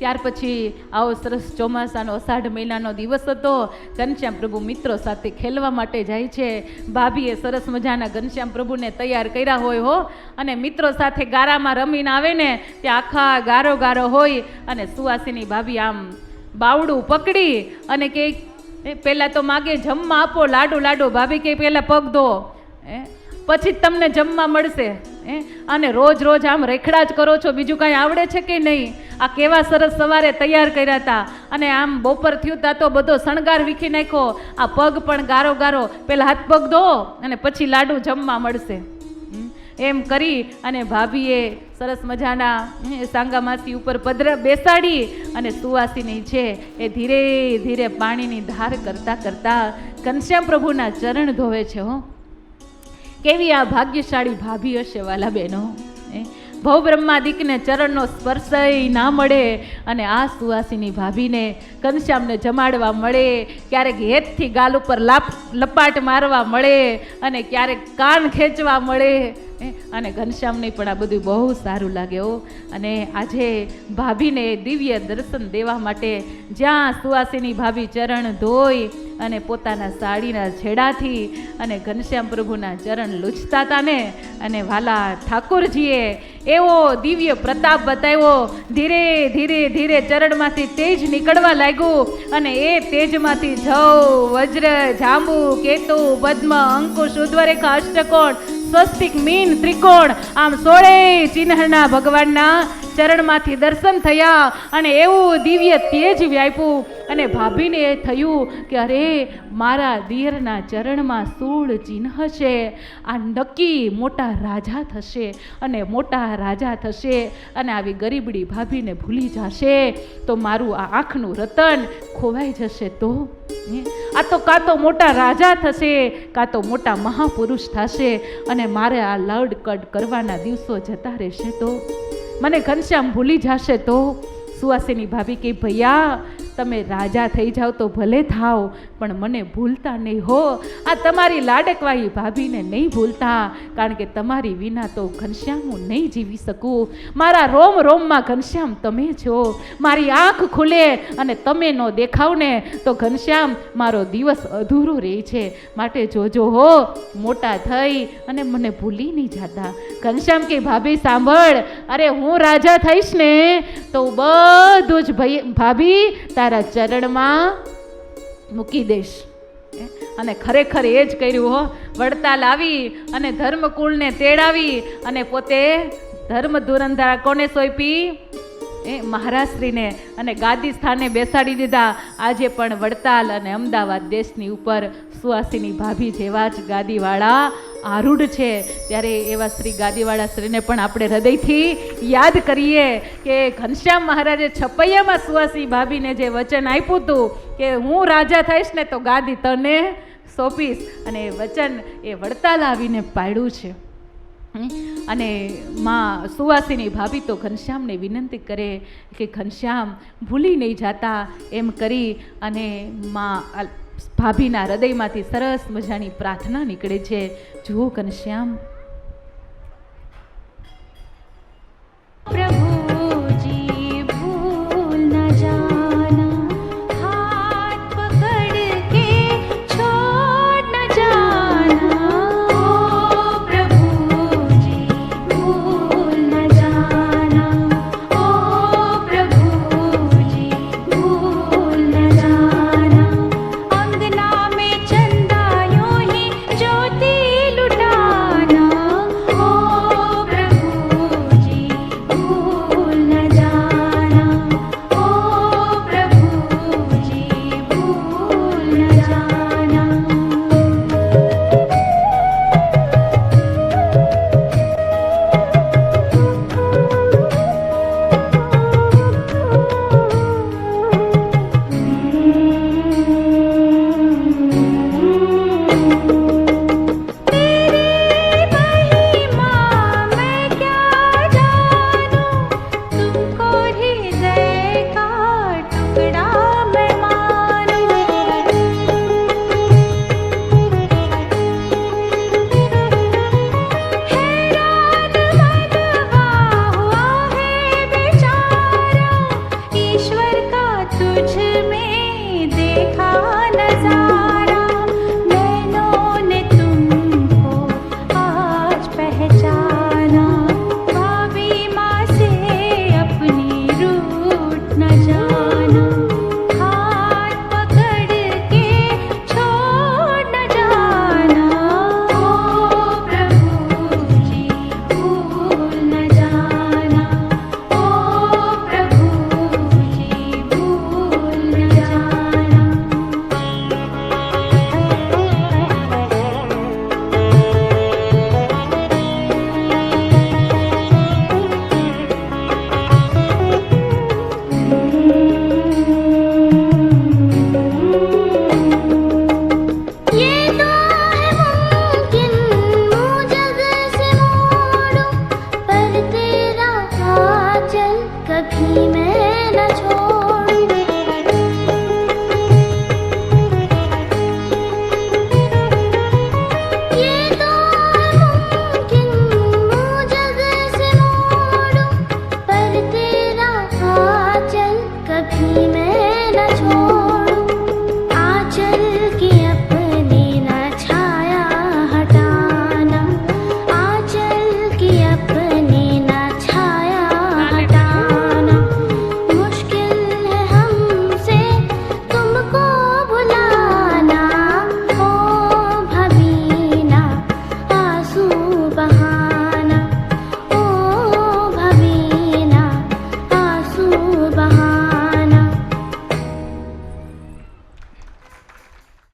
ત્યાર પછી આવો સરસ ચોમાસાનો, અષાઢ મહિનાનો દિવસ હતો. ઘનશ્યામ પ્રભુ મિત્રો સાથે ખેલવા માટે જાય છે. ભાભીએ સરસ મજાના ઘનશ્યામ પ્રભુને તૈયાર કર્યા હોય હો. અને મિત્રો સાથે ગારામાં રમીને આવે ને, ત્યાં આખા ગારો ગારો હોય. અને સુવાસીની ભાભી આમ બાવડું પકડી અને કે પહેલાં તો માગે, જમવા આપો, લાડુ લાડુ. ભાભી કે, પહેલાં પગ ધો. પછી જ તમને જમવા મળશે. અને રોજ રોજ આમ રેખડા જ કરો છો. બીજું કાંઈ આવડે છે કે નહીં? આ કેવા સરસ સવારે તૈયાર કર્યા હતા. અને આમ બપોર થયું તા તો બધો શણગાર વીખી નાખ્યો. આ પગ પણ ગારો ગારો. પહેલાં હાથ પગ ધો અને પછી લાડુ જમવા મળશે. એમ કરી અને ભાભીએ સરસ મજાના સાંગા સાંગામાસી ઉપર પધર બેસાડી અને સુવાસીની છે એ ધીરે ધીરે પાણીની ધાર કરતા કરતા ઘનશ્યામ પ્રભુના ચરણ ધોવે છે, હો. કેવી આ ભાગ્યશાળી ભાભી હશે વાલા બહેનો એ ભવ બ્રહ્માદિકને ચરણનો સ્પર્શય ના મળે અને આ સુવાસીની ભાભીને ઘનશ્યામને જમાડવા મળે, ક્યારેક હેતથી ગાલ ઉપર લાપ, લપાટ મારવા મળે અને ક્યારેક કાન ખેંચવા મળે. અને ઘનશ્યામને પણ આ બધું બહુ સારું લાગે હો. અને આજે ભાભીને દિવ્ય દર્શન દેવા માટે જ્યાં સુવાસીની ભાભી ચરણ ધોઈ અને પોતાના સાડીના છેડાથી અને ઘનશ્યામ પ્રભુના ચરણ લૂછતા હતા ને અને વાલા ઠાકોરજીએ એવો દિવ્ય પ્રતાપ બતાવ્યો. ધીરે ધીરે ધીરે ચરણમાંથી તેજ નીકળવા લાગ્યું અને એ તેજમાંથી જવ, વજ્ર, જાંબુ, કેતુ, પદ્મ, અંકુશ ઉદ્વરેખા અષ્ટકોણ, સ્વસ્તિક મીન ત્રિકોણ, આમ સોળે ચિહ્નના ભગવાનના ચરણમાંથી દર્શન થયા અને એવું દિવ્ય તેજ વ્યાપ્યું. અને ભાભીને એ થયું કે અરે, મારા દિયરના ચરણમાં સૂળ ચિહ્ન છે. આ નક્કી મોટા રાજા થશે અને મોટા રાજા થશે અને આવી ગરીબડી ભાભીને ભૂલી જશે. તો મારું આ આંખનું રતન ખોવાઈ જશે તો? આ તો કાં તો મોટા રાજા થશે, કાં તો મોટા મહાપુરુષ થશે અને મારે આ લડ કડ કરવાના દિવસો જતા રહેશે તો? મને ઘનશ્યામ ભૂલી જશે તો સુવાસીની ભાભી કે ભૈયા તમે રાજા થઈ જાઓ તો ભલે થાઓ, પણ મને ભૂલતા નહીં હો. આ તમારી લાડકવાઈ ભાભીને નહીં ભૂલતા, કારણ કે તમારી વિના તો ઘનશ્યામ હું નહીં જીવી શકું. મારા રોમ રોમમાં ઘનશ્યામ તમે છો. મારી આંખ ખુલે અને તમે ન દેખાવ ને, તો ઘનશ્યામ મારો દિવસ અધૂરો રહે છે. માટે જોજો હો, મોટા થઈ અને મને ભૂલી નહીં જાતા. ઘનશ્યામ કે, ભાભી, સાંભળ. અરે હું રાજા થઈશ ને, તો બધું જ ભાઈ, ભાભી, તારા ચરણમાં મૂકી દઈશ. અને ખરેખર એ જ કર્યું હો. વડતાલ આવી અને ધર્મકુળને તેડાવી અને પોતે ધર્મ ધુરંધર કોને સોંપી? એ મહારાષ્ટ્રીને અને ગાદી સ્થાને બેસાડી દીધા. આજે પણ વડતાલ અને અમદાવાદ દેશની ઉપર સુવાસીની ભાભી જેવા જ ગાદીવાળા આરૂઢ છે. ત્યારે એવા શ્રી ગાદીવાળા શ્રીને પણ આપણે હૃદયથી યાદ કરીએ કે ઘનશ્યામ મહારાજે છપૈયામાં સુવાસી ભાભીને જે વચન આપ્યું હતું કે હું રાજા થઈશ ને તો ગાદી તને સોંપીશ. અને એ વચન એ વડતાલ આવીને પાડ્યું છે? અને માં સુવાસીની ભાભી તો ઘનશ્યામને વિનંતી કરે કે ઘનશ્યામ ભૂલી નહીં જાતા એમ કરી અને માં ભાભીના હૃદયમાંથી સરસ મજાની પ્રાર્થના નીકળે છે. જુઓ ઘનશ્યામ ही मैं न छोड़